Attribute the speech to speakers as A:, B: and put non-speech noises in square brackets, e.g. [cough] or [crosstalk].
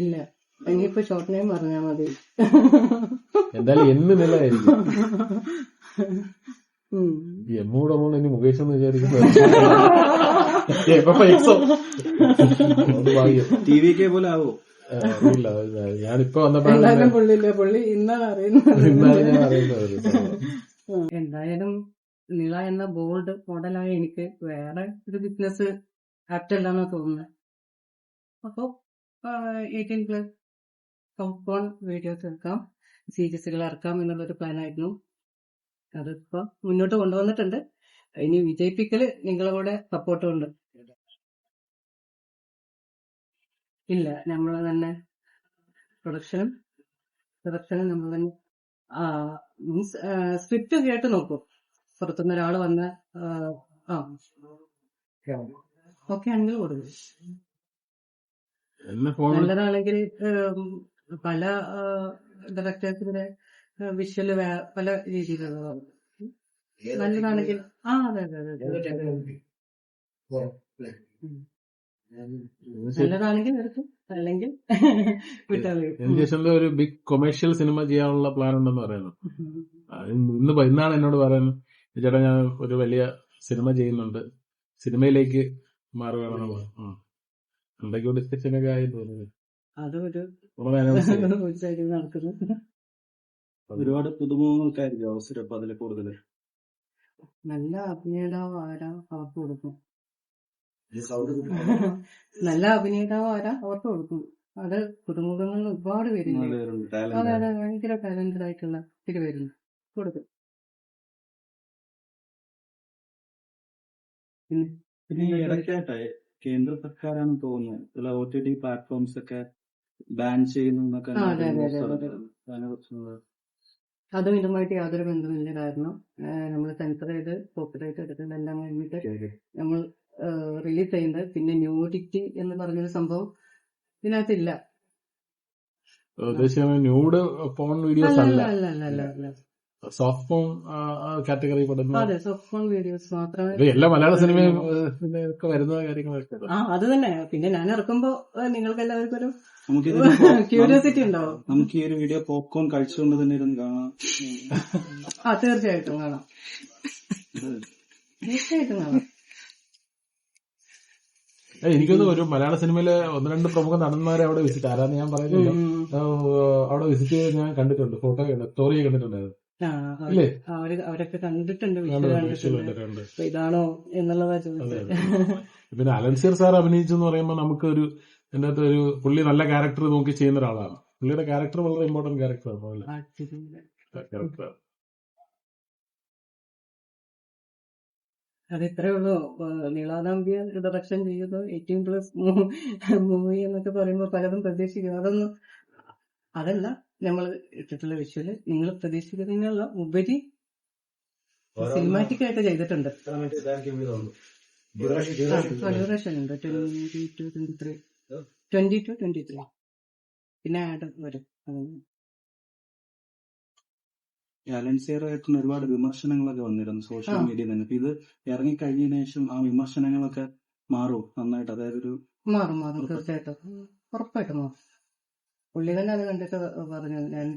A: ഇല്ല. ഇനിയിപ്പോ short name പറഞ്ഞാ മതി.
B: എന്തായാലും എന്ന് നിലയായിരിക്കും
A: ഉം.
B: ഈ എമ്മൂടെ മോൾ ഇനി മുകേഷ് എന്ന് വിചാരിക്കുന്നു
C: ടി വി കെ പോലെ ആവോ?
B: അറിയില്ല. ഞാനിപ്പോ വന്നപ്പോഴാണ്
A: എന്തായാലും പുള്ളിയില്ല? പുള്ളി ഇന്നാണ് അറിയുന്നത്
B: ഇന്നാണ് ഞാൻ അറിയുന്നത്
A: എന്തായാലും നിള എന്ന ബോൾഡ് മോഡലായ എനിക്ക് വേറെ ഒരു ബിസിനസ് ആപ്റ്റല്ലാന്നാ തോന്നുന്നത് അപ്പോ എയ്റ്റീൻ പ്ലസ് കൗണ്ട് വീഡിയോസ് എടുക്കാം സീരീസുകൾ ഇറക്കാം എന്നുള്ളൊരു പ്ലാൻ ആയിരുന്നു. അതിപ്പോ മുന്നോട്ട് കൊണ്ടുവന്നിട്ടുണ്ട്. ഇനി വിജയിപ്പിക്കൽ നിങ്ങളുടെ കൂടെ സപ്പോർട്ടും ഉണ്ട്. ഇല്ല നമ്മൾ തന്നെ പ്രൊഡക്ഷനും പ്രൊഡക്ഷനും നമ്മൾ തന്നെ മീൻസ് സ്ക്രിപ്റ്റ് കേട്ട് നോക്കും. പുറത്തുനിന്ന് ഒരാൾ വന്ന് ആ, ഓക്കെ ആണെങ്കിൽ കൊടുക്കും. നല്ലതാണെങ്കിൽ പല ഡയറക്ടേഴ്സിന്റെ വിഷ്വൽ പല രീതിയിലുള്ളതാണ് നല്ലതാണെങ്കിൽ ആ അതെ അതെ അതെ,
B: എനിക്ക് ഒരു ബിഗ് കൊമേഴ്ഷ്യൽ സിനിമ ചെയ്യാനുള്ള പ്ലാൻ ഉണ്ടെന്ന് പറയുന്നു. ഇന്ന് ഇന്നാണ് എന്നോട് പറയുന്നത്. ചേട്ടാ ഞാൻ ഒരു വലിയ സിനിമ ചെയ്യുന്നുണ്ട്. സിനിമയിലേക്ക് മാറുകയാണെന്ന്. എന്തൊക്കെയോ ഡിസ്കഷനൊക്കെ ആയി തോന്നുന്നു.
A: അതൊരു. ഒരു സൈഡിൽ നടക്കുന്നു.
C: ഒരുപാട് പുതുമുഖങ്ങൾക്കായിരിക്കും അവസരം അപ്പൊ അതിൽ കൂടുതൽ
A: നല്ല അഭിനേതാവ് ആരാ? അവർക്ക് കൊടുക്കും. [laughs] നല്ല അഭിനേതാവ് ആരാ? അവർക്ക് കൊടുക്കും. അത് പുതുമുഖങ്ങളിൽ ഒരുപാട് പേരുണ്ട്. അതെ
C: ടാലന്റ്
A: അതെ ഭയങ്കര ടാലന്റഡ് ആയിട്ടുള്ള ഒത്തിരി പേരുണ്ട്. കൊടുക്കും. പിന്നെ
C: പിന്നെ ഈ ഇടയ്ക്കായിട്ട് കേന്ദ്ര സർക്കാരാണ് തോന്നുന്നത് ചില ഒ ടി ടി പ്ലാറ്റ്ഫോംസ് ഒക്കെ ബാൻ ചെയ്യുന്നു എന്നൊക്കെ
A: അതെ, ഇതുമായിട്ട് യാതൊരു ബന്ധമില്ല കാരണം നമ്മൾ സെൻസർ ചെയ്ത് കോപ്പിറൈറ്റ് എടുക്കുന്നതെല്ലാം കഴിഞ്ഞിട്ട് നമ്മൾ റിലീസ് ചെയ്യുന്നത് പിന്നെ ന്യൂഡിറ്റി എന്ന് പറഞ്ഞൊരു സംഭവം ഇതിനകത്തില്ല.
B: ന്യൂഡ് വീഡിയോസ്
A: അല്ല
B: അല്ല
A: അല്ല അല്ല.
B: സോഫ്റ്റ് ഫോൺ കാറ്റഗറി
A: അതെ സോഫ്റ്റ് വീഡിയോസ് മാത്രമേ
B: എല്ലാ മലയാള സിനിമയും പിന്നെ ഒക്കെ വരുന്ന കാര്യങ്ങളൊക്കെ
A: ആ അത് തന്നെ. പിന്നെ ഞാൻ ഇറക്കുമ്പോ നിങ്ങൾക്ക് എല്ലാവർക്കും ഒരു ക്യൂരിയോസിറ്റി [laughs] ഉണ്ടാവും.
C: നമുക്ക് ഈ ഒരു വീഡിയോ പോപ്കോൺ കഴിച്ചുകൊണ്ട് തന്നെ ഇരുന്ന് കാണാം.
A: ആ തീർച്ചയായിട്ടും കാണാം. തീർച്ചയായിട്ടും കാണാം.
B: എനിക്കൊന്നും ഒരു മലയാള സിനിമയിലെ ഒന്ന് രണ്ട് പ്രമുഖ നടന്മാരെ അവിടെ വിസിറ്റ് ആരാന്ന് ഞാൻ പറയുന്നില്ല. അവിടെ വിസിറ്റ് ചെയ്ത് ഞാൻ കണ്ടിട്ടുണ്ട് ഫോട്ടോ സ്റ്റോറി കണ്ടിട്ടുണ്ടായിരുന്നു.
A: അവർ അവരൊക്കെ കണ്ടിട്ടുണ്ട് ഇതാണോ എന്നുള്ളതാ ചോദിച്ചത്.
B: പിന്നെ അലൻസിയർ സാർ അഭിനയിച്ചു എന്ന് പറയുമ്പോൾ നമുക്ക് ഒരു അതിനകത്ത് ഒരു പുള്ളി നല്ല ക്യാരക്ടർ നോക്കി ചെയ്യുന്ന ഒരാളാണ്. പുള്ളിയുടെ ക്യാരക്ടർ വളരെ ഇമ്പോർട്ടന്റ് ക്യാരക്ടറാണ്
A: അത് ഇത്രേ ഉള്ളൂ. നീളാദാമ്പ്യ ഡയറക്ഷൻ ചെയ്യുന്നു. എയ്റ്റീൻ പ്ലസ് മൂവി എന്നൊക്കെ പറയുമ്പോൾ പലതും പ്രതീക്ഷിക്കുന്നു. അതൊന്നും അതല്ല നമ്മൾ ഇട്ടിട്ടുള്ള വിഷ്വൽ നിങ്ങൾ പ്രതീക്ഷിക്കുന്നതിനുള്ള ഉപരി സിനിമാറ്റിക് ആയിട്ട് ചെയ്തിട്ടുണ്ട്. ഡ്യൂറേഷൻ ഉണ്ട്. Twenty two twenty three twenty two twenty three പിന്നെ ആഡ് വരും. അതുകൊണ്ട്
C: അലൻസിയർ ആയിട്ടുള്ള ഒരുപാട് വിമർശനങ്ങളൊക്കെ വന്നിരുന്നു സോഷ്യൽ
A: മീഡിയ
C: മീഡിയയിൽ തന്നെ. ഇത് ഇറങ്ങിക്കഴിഞ്ഞതിന് ശേഷം ആ വിമർശനങ്ങളൊക്കെ മാറും? നന്നായിട്ട്. അതായത് ഒരു
A: മാറും മാറും. തീർച്ചയായിട്ടും. ഉറപ്പായിട്ടും മാറും. പുള്ളി തന്നെ അത് കണ്ടിട്ട് പറഞ്ഞു ഞാൻ